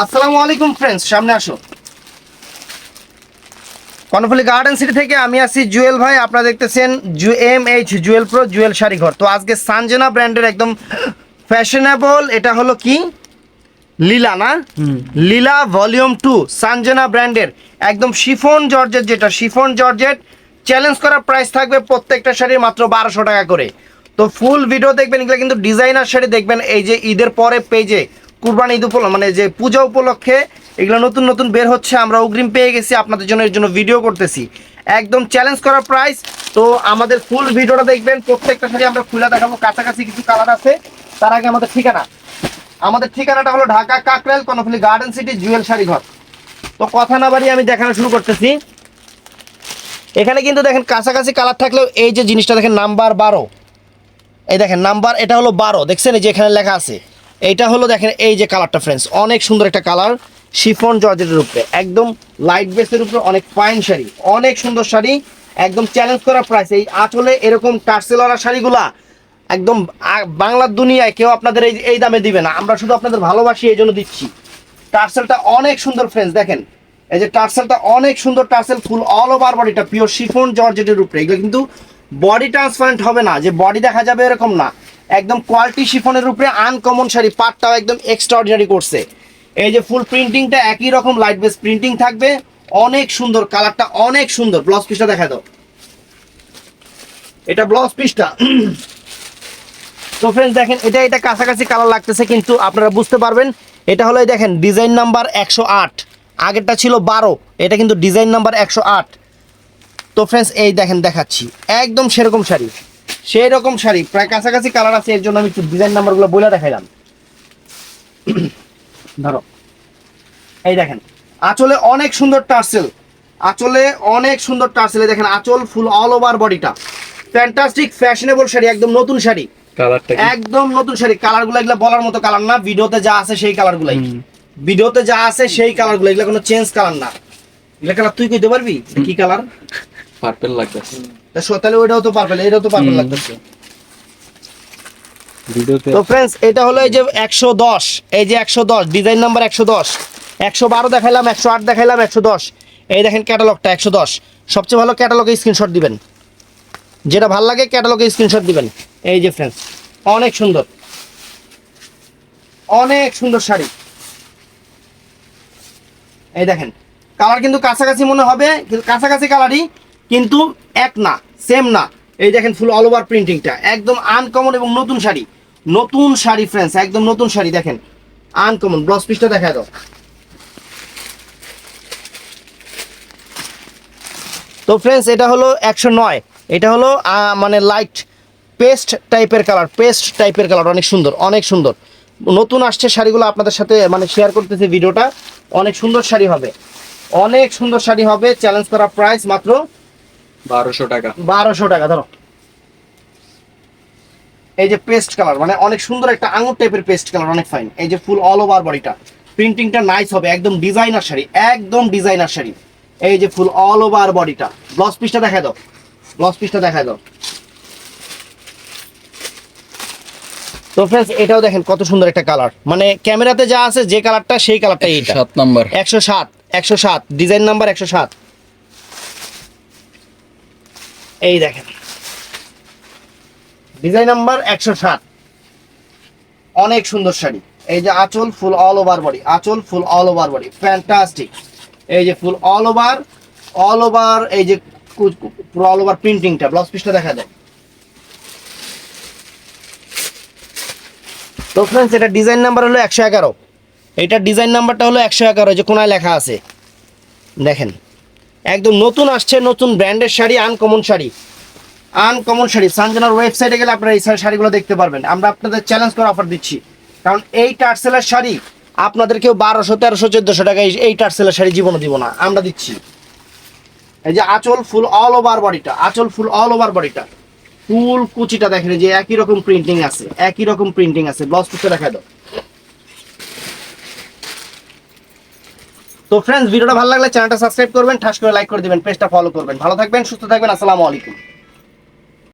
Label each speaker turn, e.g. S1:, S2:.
S1: আসসালামু আলাইকুম ফ্রেন্ডস সামনে আসো। কর্ণফুলি গার্ডেন সিটি থেকে আমি আছি জুয়েল ভাই আপনারা দেখতেছেন জু M H Jewel pro Jewel sari Ghar. তো আজকে সানজেনা ব্র্যান্ডের একদম ফ্যাশনেবল এটা হলো কি? লীলা না? লীলা ভলিউম টু সানজেনা ব্র্যান্ডের। একদম শিফন জর্জেট যেটা শিফন জর্জেট। চ্যালেঞ্জ করা প্রাইস থাকবে প্রত্যেকটা শাড়ির মাত্র বারোশো টাকা করে। তো ফুল ভিডিও দেখবেন এগুলো কিন্তু ডিজাইনার শাড়ি দেখবেন এই যে ঈদের পরে পেজে কুরবানি ঈদ উপলক্ষে মানে যে পূজা উপলক্ষে এগুলো নতুন নতুন বের হচ্ছে, আমরা অগ্রিম পেয়ে গেছি আপনাদের জন্য, এর জন্য ভিডিও করতেছি। একদম চ্যালেঞ্জ করা প্রাইস তো আমাদের ফুল ভিডিওটা দেখবেন, প্রত্যেকটা শাড়ি আমরা খুলে দেখাবো। কাছাকাছি কিছু কালার আছে, তার আগে আমাদের ঠিকানা। আমাদের ঠিকানাটা হলো ঢাকা কাকরাইল কর্ণফুলি গার্ডেন সিটি জুয়েল শাড়ি ঘর। তো কথা না বাড়িয়ে আমি দেখানো শুরু করতেছি। এখানে কিন্তু দেখেন কাছাকাছি কালার থাকলেও এই যে জিনিসটা দেখেন নাম্বার বারো। এই দেখেন নাম্বার এটা হলো বারো। দেখছেন এই যে এখানে লেখা আছে। এইটা হলো দেখেন এই যে কালারটা ফ্রেন্ডস অনেক সুন্দর একটা কালার শিফন জর্জেটের উপরে, একদম লাইট বেসের উপরে, অনেক ফাইন শাড়ি, অনেক সুন্দর শাড়ি, একদম চ্যালেঞ্জ করা প্রাইস এই আঁচলে এরকম টার্সেলওয়ালা শাড়িগুলা একদম বাংলার দুনিয়ায় কেউ আপনাদের এই এই দামে দিবে না, আমরা শুধু আপনাদের ভালোবাসি, এই জন্য দিচ্ছি। টার্সেলটা অনেক সুন্দর ফ্রেন্ডস দেখেন, এই যে টার্সেলটা অনেক সুন্দর, টার্সেল ফুল অল ওভার বডিটা পিওর শিফন জর্জেটের উপরে, এগুলো কিন্তু বডি ট্রান্সপারেন্ট হবে না, যে বডি দেখা যাবে এরকম না। একদম কোয়ালিটি শিফনের উপরে আনকমন শাড়ি, পাটটাও একদম এক্সট্রাঅর্ডিনারি করছে। এই যে ফুল প্রিন্টিংটা একই রকম লাইট বেস প্রিন্টিং থাকবে। অনেক সুন্দর কালারটা অনেক সুন্দর। ব্লাউজ পিসটা দেখা দাও। এটা ব্লাউজ পিসটা তো ফ্রেন্ডস দেখেন, এটা এটা কাছাকাছি কালার লাগতেছে, কিন্তু আপনারা বুঝতে পারবেন, এটা হলো দেখেন ডিজাইন নাম্বার একশো আট। আগেরটা ছিল বারো, এটা কিন্তু ডিজাইন নাম্বার একশো আট। তো ফ্রেন্ডস এই দেখেন, দেখাচ্ছি। একদম সেরকম শাড়ি। সেই রকম শাড়ি। প্রায় কাছাকাছি কালার আছে এর জন্য আমি একটু ডিজাইন নাম্বারগুলো বলে দেখাইলাম। ধরো। এই দেখেন আঁচলে অনেক সুন্দর টার্সেল। আঁচলে অনেক সুন্দর টার্সেল দেখেন আঁচল ফুল অল ওভার বডিটা ফ্যান্টাস্টিক ফ্যাশনেবল শাড়ি একদম নতুন শাড়ি।
S2: কালারটা
S1: একদম নতুন শাড়ি। কালারগুলো এগুলো বলার মতো কালার না ভিডিওতে যা আছে সেই কালারগুলাই ভিডিওতে যা আছে সেই কালারগুলো এগুলো কোনো চেঞ্জ কালার না। এগুলো কালার তুই কইতে পারবি? কি কালার
S2: পার্পল লাগতেছে।
S1: তাহলে ওইটাও তো পারবেল এটাও তো পারবেল লাগতেছে। তো ফ্রেন্ডস এটা হলো এই যে একশো দশ এই যে একশো দশ ডিজাইন নাম্বার একশো দশ। একশো বারো দেখাইলাম একশো আট দেখাইলাম একশো দশ। এই দেখেন ক্যাটালগটা একশো দশ। সবচেয়ে ভালো ক্যাটালগে স্ক্রিনশট দিবেন। যেটা ভালো লাগে ক্যাটালগে স্ক্রিনশট দিবেন। এই যে ফ্রেন্ডস অনেক সুন্দর। অনেক সুন্দর শাড়ি। এই দেখেন কালার কিন্তু কাছাকাছি মনে হবে কিন্তু কাছাকাছি কালারই কিন্তু এক না সেম না। এই দেখেন ফুল অল ওভার প্রিন্টিংটা একদম আনকমন এবং নতুন শাড়ি। নতুন শাড়ি ফ্রেন্ডস একদম নতুন শাড়ি, দেখেন। আনকমন ব্লাউজ পিসটা দেখা দাও। তো ফ্রেন্ডস এটা হলো একশো নয়। এটা হলো মানে লাইট পেস্ট টাইপের কালার পেস্ট টাইপের কালার অনেক সুন্দর অনেক সুন্দর। নতুন আসছে শাড়িগুলো আপনাদের সাথে মানে শেয়ার করতেছে ভিডিওটা অনেক সুন্দর শাড়ি হবে। অনেক সুন্দর শাড়ি হবে চ্যালেঞ্জ করা প্রাইস মাত্র
S2: বারোশো টাকা।
S1: বারোশো টাকা ধরো। এই যে পেস্ট কালার মানে অনেক সুন্দর একটা আঙুর টাইপের পেস্ট কালার অনেক ফাইন এই যে ফুল অল ওভার বডিটা প্রিন্টিংটা নাইস হবে একদম ডিজাইনার শাড়ি একদম ডিজাইনার শাড়ি। এই যে ফুল অল ওভার বডিটা ব্লাউজ পিসটা দেখা দাও। ব্লাউজ পিসটা দেখা দাও। তো ফ্রেন্ডস এটাও দেখেন কত সুন্দর একটা কালার মানে ক্যামেরাতে যা আছে যে কালারটা সেই কালারটা এইটা
S2: সাত নাম্বার
S1: একশো সাত একশো সাত ডিজাইন নাম্বার একশো সাত। এই দেখেন। ডিজাইন নাম্বার একশো সাত অনেক সুন্দর শাড়ি। এই যে আঁচল ফুল অল ওভার বডি আঁচল full all over body fantastic এই যে full all over all over এই যে পুরো অল ওভার প্রিন্টিংটা ব্লাউজ পিসটা দেখা যায়। তো ফ্রেন্ডস এটা ডিজাইন নাম্বার হলো একশো এগারো। এইটার ডিজাইন নাম্বারটা হলো একশো এগারো যে কোনায় লেখা আছে। দেখেন। একদম নতুন আসছে, নতুন ব্র্যান্ডের শাড়ি আনকমন শাড়ি। আনকমন শাড়ি। সানজানার ওয়েবসাইটে গেলে আপনারা এই শাড়িগুলো দেখতে পারবেন। আমরা আপনাদের চ্যালেঞ্জ করে অফার দিচ্ছি। কারণ এই টার্সেলের শাড়ি আপনাদেরকেও বারোশো, তেরোশো, চোদ্দোশো টাকা এই- এই টার্সেলের শাড়ি জীবনে দিব না। আমরা দিচ্ছি। এই যে আঁচল ফুল অল ওভার বডিটা আঁচল ফুল অল ওভার বডিটা ফুল কুচিটা দেখেন যে একই রকম প্রিন্টিং আছে, একই রকম প্রিন্টিং আছে। ব্লাউজ পিসটা দেখা দাও। তো ফ্রেন্ডস ভিডিওটা ভালো লাগলে চ্যানেলটা সাবস্ক্রাইব করবেন, ঠাস করে লাইক করে দিবেন পেজটা ফলো করবেন। ভালো থাকবেন, সুস্থ থাকবেন, আসসালামু আলাইকুম।